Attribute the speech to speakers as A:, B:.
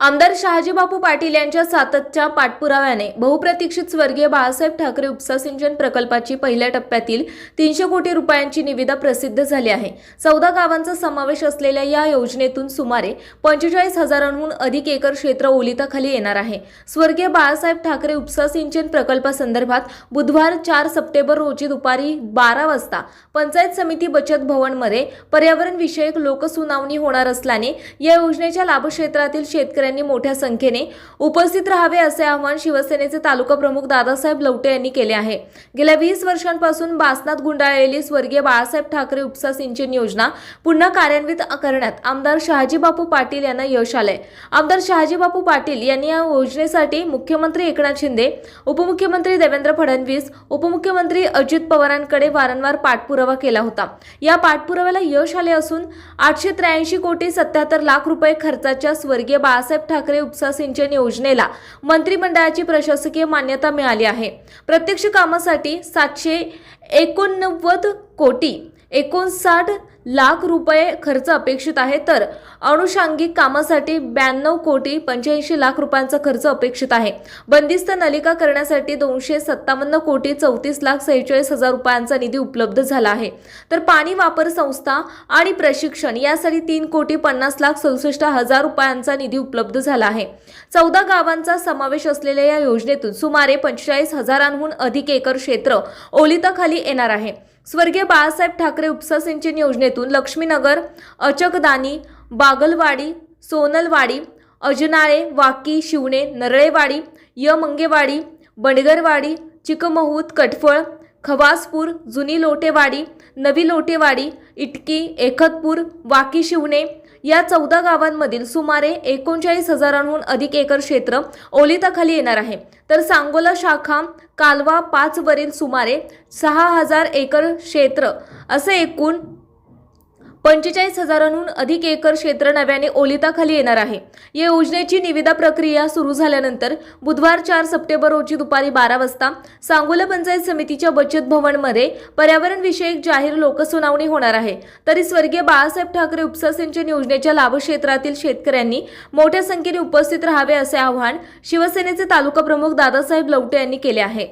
A: आमदार शहाजीबापू पाटील यांच्या सातत्या पाठपुराव्याने बहुप्रतीक्षित स्वर्गीय बाळासाहेब ठाकरे उपसा सिंचन प्रकल्पाची पहिल्या टप्प्यातील तीनशे कोटी रुपयांची निविदा प्रसिद्ध झाली आहे. चौदा गावांचा समावेश असलेल्या या योजनेतून सुमारे पंचेचाळीस हजारांहून अधिक एकर क्षेत्र ओलिताखाली येणार आहे. स्वर्गीय बाळासाहेब ठाकरे उपसा सिंचन प्रकल्पासंदर्भात बुधवार चार सप्टेंबर रोजी दुपारी बारा वाजता पंचायत समिती बचत भवनमध्ये पर्यावरण विषयक लोकसुनावणी होणार असल्याने या योजनेच्या लाभक्षेत्रातील शेतकऱ्यांनी शेतकऱ्यांनी मोठ्या संख्येने उपस्थित राहावे असे आवाहन शिवसेनेचे तालुका प्रमुख दादासाहेब लवटे यांनी केले आहे. गेल्या वीस वर्षांपासून बासनात गुंडाळलेली स्वर्गीय बाळासाहेब ठाकरे उपसा सिंचन योजना पुन्हा कार्यान्वित करण्यात आमदार शहाजीबापू पाटील यांना यश आलंय. आमदार शहाजीबापू पाटील यांनी या योजनेसाठी मुख्यमंत्री एकनाथ शिंदे उपमुख्यमंत्री देवेंद्र फडणवीस उपमुख्यमंत्री अजित पवारांकडे वारंवार पाठपुरावा केला होता. या पाठपुराव्याला यश आले असून आठशे त्र्याऐंशी कोटी सत्याहत्तर लाख रुपये खर्चाच्या स्वर्गीय बाळासाहेब ठाकरे उपसा सिंचन योजनेला मंत्रिमंडळाची प्रशासकीय मान्यता मिळाली आहे. प्रत्यक्ष कामासाठी सातशे एकोणनव्वद कोटी एकोणसाठ लाख रुपये खर्च अपेक्षित आहे. तर अनुषांगिक कामासाठी ब्याण्णव कोटी पंच्याऐंशी लाख रुपयांचा खर्च अपेक्षित आहे. बंदिस्त नलिका करण्यासाठी दोनशे सत्तावन्न कोटी चौतीस लाख सेहेचाळीस हजार रुपयांचा निधी उपलब्ध झाला आहे. तर पाणी वापर संस्था आणि प्रशिक्षण यासाठी तीन कोटी पन्नास लाख सदुसष्ट हजार रुपयांचा निधी उपलब्ध झाला आहे. चौदा गावांचा समावेश असलेल्या या योजनेतून सुमारे पंचेचाळीस हजारांहून अधिक एकर क्षेत्र ओलिताखाली येणार आहे. स्वर्गीय बाळासाहेब ठाकरे उपसा सिंचन योजनेतून लक्ष्मीनगर अचकदानी बागलवाडी सोनलवाडी अजनाळे वाकी शिवणे नरळेवाडी यमंगेवाडी बंडगरवाडी चिकमहूत कटफळ खवासपूर जुनी लोटेवाडी नवी लोटेवाडी इटकी एकतपूर वाकी शिवणे या चौदा गावांमधील सुमारे एकोणचाळीस हजारांहून अधिक एकर क्षेत्र ओलिताखाली येणार आहे. तर सांगोला शाखा कालवा पाचवरील सुमारे सहा हजार एकर क्षेत्र असे एकूण पंचेचाळीस हजारांहून अधिक एकर क्षेत्र नव्याने ओलिताखाली येणार आहे. या योजनेची निविदा प्रक्रिया सुरू झाल्यानंतर बुधवार चार सप्टेंबर रोजी दुपारी बारा वाजता सांगोला पंचायत समितीच्या बचत भवनमध्ये पर्यावरणविषयक जाहीर लोकसुनावणी होणार आहे. तरी स्वर्गीय बाळासाहेब ठाकरे उपसा सिंचन योजनेच्या लाभक्षेत्रातील शेतकऱ्यांनी मोठ्या संख्येने उपस्थित राहावे असे आवाहन शिवसेनेचे तालुका प्रमुख दादासाहेब लवटे यांनी केले आहे.